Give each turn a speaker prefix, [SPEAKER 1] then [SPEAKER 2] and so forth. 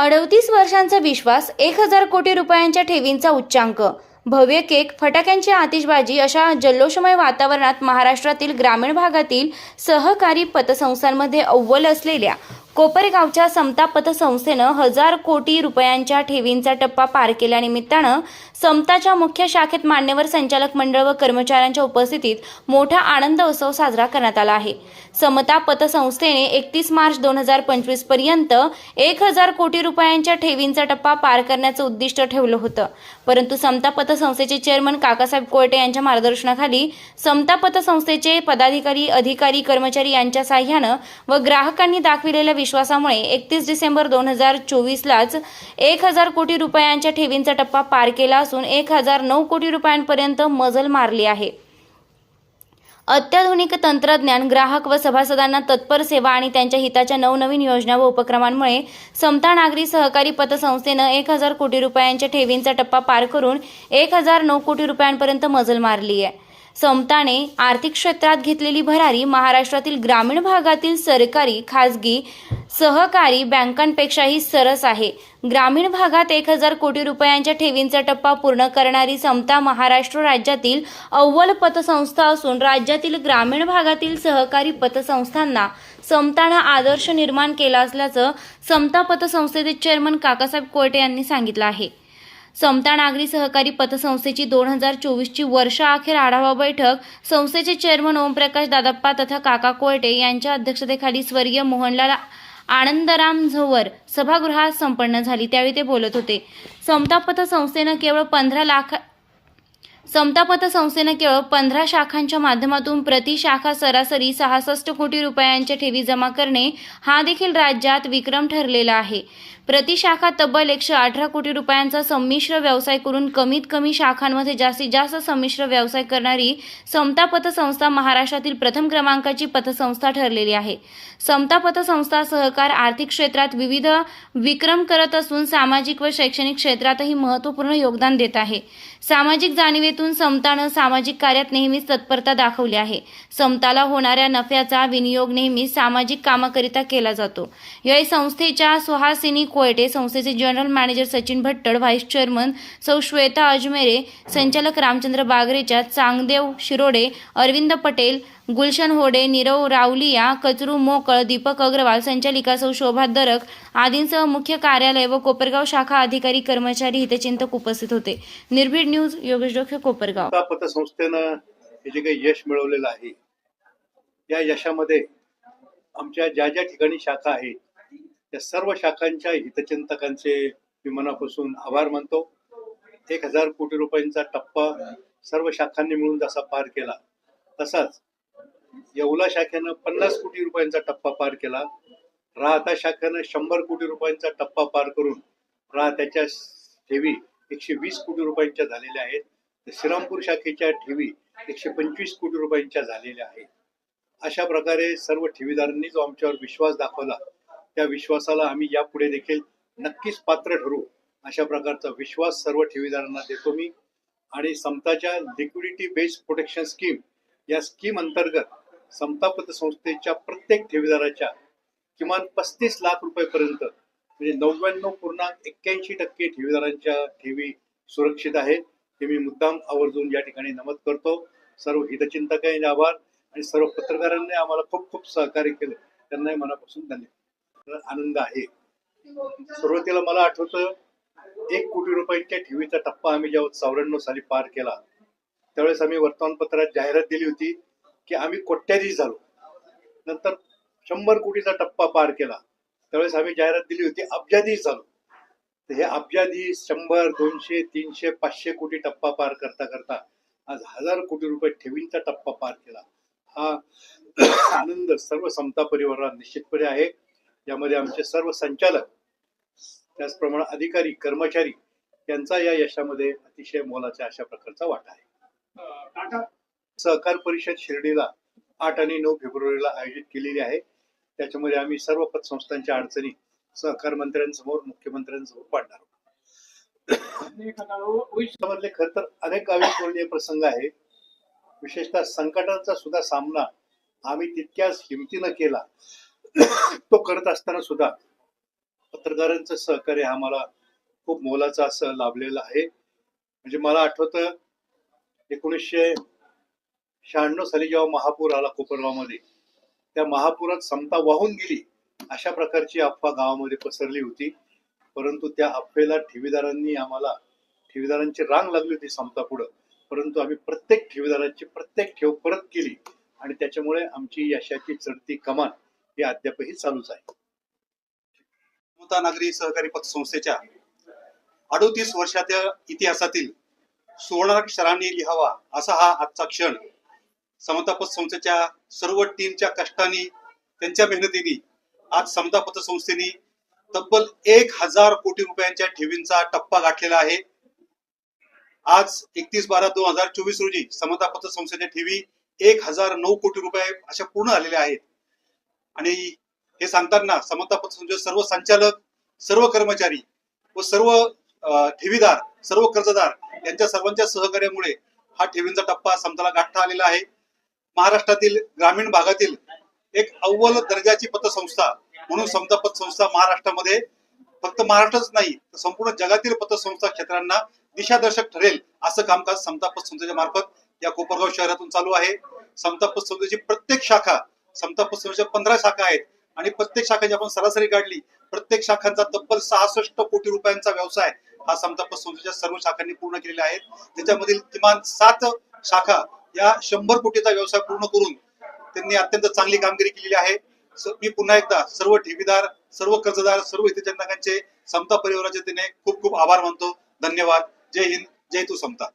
[SPEAKER 1] अडतीस वर्षांचा विश्वास एक हजार कोटी रुपयांच्या ठेवींचा उच्चांक. भव्य केक फटाक्यांची आतिषबाजी अशा जल्लोषमय वातावरणात महाराष्ट्रातील ग्रामीण भागातील सहकारी पतसंस्थांमध्ये अव्वल असलेल्या कोपरगावच्या समता पतसंस्थेनं हजार कोटी रुपयांच्या ठेवींचा टप्पा पार केल्यानिमित्तानं समताच्या मुख्य शाखेत मान्यवर संचालक मंडळ व कर्मचाऱ्यांच्या उपस्थितीत मोठा आनंद उत्सव साजरा करण्यात आला आहे. समता पतसंस्थेने एकतीस मार्च दोन हजार पंचवीसपर्यंत एक हजार कोटी रुपयांच्या ठेवींचा टप्पा पार करण्याचं उद्दिष्ट ठेवलं होतं. परंतु समता पतसंस्थेचे चेअरमन काकासाहेब कोयटे यांच्या मार्गदर्शनाखाली समता पतसंस्थेचे पदाधिकारी अधिकारी कर्मचारी यांच्या साह्यानं व ग्राहकांनी दाखविलेल्या विश्वासामुळे एकतीस डिसेंबर दोन हजार चोवीसलाच एक हजार कोटी रुपयांच्या ठेवींचा टप्पा पार केला असून एक हजार नऊ कोटी रुपयांपर्यंत मजल मारली आहे. अत्याधुनिक तंत्रज्ञान ग्राहक व सभासदांना तत्पर सेवा आणि त्यांच्या हिताच्या नवनवीन योजना व उपक्रमांमुळे समता नागरी सहकारी पतसंस्थेनं एक हजार कोटी रुपयांच्या ठेवींचा टप्पा पार करून एक हजार नऊ कोटी रुपयांपर्यंत मजल मारली आहे. समताने आर्थिक क्षेत्रात घेतलेली भरारी महाराष्ट्रातील ग्रामीण भागातील सरकारी खाजगी सहकारी बँकांपेक्षाही सरस आहे. ग्रामीण भागात एक हजार कोटी रुपयांच्या ठेवींचा टप्पा पूर्ण करणारी समता महाराष्ट्र राज्यातील अव्वल पतसंस्था असून राज्यातील ग्रामीण भागातील सहकारी पतसंस्थांना समतानं आदर्श निर्माण केला असल्याचं समता पतसंस्थेचे चेअरमन काकासाहेब कोयटे यांनी सांगितलं आहे. समता नागरी सहकारी पतसंस्थेची दोन हजार चोवीसची वर्षाअखेर आढावा बैठक संस्थेचे चेअरमन ओमप्रकाश दादाप्पा तथा काका कोयटे यांच्या अध्यक्षतेखाली स्वर्गीय मोहनलाल आनंदराम झोवर सभागृहात संपन्न झाली. त्यावेळी ते बोलत होते समता पतसंस्थेनं केवळ पंधरा लाख समता पतसंस्थेनं केवळ पंधरा शाखांच्या माध्यमातून प्रति शाखा सरासरी सहासष्ट कोटी रुपयांच्या ठेवी जमा करणे हा देखील राज्यात विक्रम ठरलेला आहे. प्रति शाखा तब्बल एकशे अठरा कोटी रुपयांचा संमिश्र व्यवसाय करून कमीत कमी शाखांमध्ये जास्तीत जास्त संमिश्र व्यवसाय करणारी समता पतसंस्था महाराष्ट्रातील प्रथम क्रमांकाची पतसंस्था ठरलेली आहे. समता पतसंस्था सहकार आर्थिक क्षेत्रात विविध विक्रम करत असून सामाजिक व शैक्षणिक क्षेत्रातही महत्त्वपूर्ण योगदान देत आहे. सामाजिक जाणीवेत जाणीवेतून समतानं सामाजिक कार्यात नेहमीच तत्परता दाखवली आहे. समताला होणाऱ्या नफ्याचा विनियोग नेहमी सामाजिक कामाकरिता केला जातो. यावेळी संस्थेच्या सुहासिनी कोयटे संस्थेचे general manager Sachin Bhattad vice chairman सौ श्वेता अजमेरे संचालक रामचंद्र बागरेच्या चांगदेव शिरोडे अरविंद पटेल गुलशन होडे नीरव रावलिया कचरू मोकळ दीपक अग्रवाल संचालिका सौ शोभा दरक आदींसह मुख्य कार्यालय व कोपरगाव शाखा अधिकारी कर्मचारी हितचिंतक उपस्थित होते. निर्भीड न्यूज योगेश डोखे कोपरगाव.
[SPEAKER 2] पतसंस्थेनं हे जे काही यश मिळवलेलं आहे या यशामध्ये आमच्या ज्या ज्या ठिकाणी शाखा आहेत त्या सर्व शाखांच्या हितचिंतकांचे मी मनापासून आभार मानतो. एक हजार कोटी रुपयांचा टप्पा सर्व शाखांनी मिळून जसा पार केला तसाच येवला शाखेनं पन्नास कोटी रुपयांचा टप्पा पार केला. राहता शाखेनं शंभर कोटी रुपयांचा टप्पा पार करून राहत्याच्या ठेवी एकशे वीस कोटी रुपयांच्या झालेल्या आहेत. श्रीरामपूर शाखेच्या ठेवी एकशे पंचवीस कोटी रुपयांच्या झालेल्या आहेत. अशा प्रकारे सर्व ठेवीदारांनी जो आमच्यावर विश्वास दाखवला त्या विश्वासाला आम्ही यापुढे देखील नक्कीच पात्र ठरू अशा प्रकारचा विश्वास सर्व ठेवीदारांना देतो मी. आणि समताच्या लिक्विडिटी बेस्ड प्रोटेक्शन स्कीम या स्कीम अंतर्गत समता पतसंस्थेच्या प्रत्येक ठेवीदाराच्या किमान पस्तीस लाख रुपयेपर्यंत म्हणजे नव्याण्णव पूर्णांक एक्क्याऐंशी टक्के ठेवीदारांच्या ठेवी सुरक्षित आहेत. हे मी मुद्दाम आवर्जून या ठिकाणी नमद करतो. सर्व हितचिंतकांचे आभार. आणि सर्व पत्रकारांनी आम्हाला खूप खूप सहकार्य केलं. त्यांनाही मनापासून धन्यवाद. आनंद आहे. सुरुवातीला मला आठवतं एक कोटी रुपयांच्या ठेवीचा टप्पा आम्ही जेव्हा चौऱ्याण्णव साली पार केला त्यावेळेस आम्ही वर्तमानपत्रात जाहिरात दिली होती की आम्ही कोट्याधीश झालो. नंतर शंभर कोटीचा टप्पा पार केला. त्यावेळेस आम्ही जाहिरात दिली होती अब्जाधीश झालो. तर हे अब्जाधीश शंभर दोनशे तीनशे पाचशे कोटी टप्पा पार करता करता आज हजार कोटी रुपये ठेवींचा टप्पा पार केला. हा आनंद सर्व समता परिवाराला निश्चितपणे आहे. यामध्ये आमचे सर्व संचालक त्याचप्रमाणे अधिकारी कर्मचारी यांचा या यशामध्ये अतिशय मोलाचा अशा प्रकारचा वाटा आहे. सहकार परिषद शिर्डीला आठ आणि नऊ फेब्रुवारीला आयोजित केलेली आहे. त्याच्यामध्ये आम्ही सर्व पतसंस्थांच्या अडचणी सहकार मंत्र्यांसमोर मुख्यमंत्र्यांसमोर मांडणार आहोत मधले खर तर अनेक अविस्मरणीय प्रसंग आहे विशेषतः संकटाचा सुद्धा सामना आम्ही तितक्याच हिमतीनं केला. तो करत असताना सुद्धा पत्रकारांचं सहकार्य आम्हाला खूप मोलाचं असं लाभलेलं आहे. म्हणजे मला आठवतं एकोणीसशे शहाण्णव साली जेव्हा महापूर आला कोपरगावमध्ये त्या महापुरात समता वाहून गेली. अशा प्रकारची अफवा गावामध्ये पसरली होती. परंतु त्या अफवेला ठेवीदारांनी आम्हाला ठेवीदारांची रांग लागली होती समता पुढं. परंतु आम्ही प्रत्येक ठेवीदाराची प्रत्येक ठेव परत केली आणि त्याच्यामुळे आमची यशाची चढती कमान ही अद्यापही चालूच आहे.
[SPEAKER 3] समता नागरी सहकारी पतसंस्थेच्या अडोतीस वर्षाच्या इतिहासातील सुवर्णाक्षरांनी लिहावा असा हा आजचा क्षण समता पतसंस्थेच्या सर्व टीमच्या कष्टाने त्यांच्या मेहनतीने आज समता पतसंस्थेने तब्बल एक हजार कोटी रुपयांच्या ठेवींचा टप्पा गाठलेला आहे. आज एकतीस बारा दोन हजार चोवीस रोजी समता पतसंस्थेच्या ठेवी एक हजार नऊ कोटी रुपये अशा पूर्ण झालेल्या आहेत. आणि हे सांगताना समता पतसंस्थेचे सर्व संचालक सर्व कर्मचारी व सर्व ठेवीदार सर्व कर्जदार यांच्या सर्वांच्या सहकार्यामुळे हा ठेवींचा टप्पा समताला गाठता आलेला आहे. महाराष्ट्रातील ग्रामीण भागातील एक अव्वल दर्जाची पतसंस्था म्हणून समता पतसंस्था महाराष्ट्रामध्ये फक्त महाराष्ट्रच नाही तर संपूर्ण जगातील पतसंस्था क्षेत्रांना दिशादर्शक ठरेल असं कामकाज समता पतसंस्थेच्या मार्फत या कोपरगाव शहरातून चालू आहे. समता पतसंस्थेची प्रत्येक शाखा समता पतसंस्थेच्या पंधरा शाखा आहेत आणि प्रत्येक शाखाची आपण सरासरी काढली प्रत्येक शाखांचा तब्बल सहासष्ट कोटी रुपयांचा व्यवसाय हा समता पतसंस्थेच्या सर्व शाखांनी पूर्ण केलेला आहे. त्याच्यामधील किमान सात शाखा या शंभर कोटीचा व्यवसाय पूर्ण करून त्यांनी अत्यंत चांगली कामगिरी केलेली आहे. मी पुन्हा एकदा सर्व ठेवीदार सर्व कर्जदार सर्व हितचिंतकांचे समता परिवाराचे तिने खूप खूप आभार मानतो. धन्यवाद. जय हिंद. जय तू समता.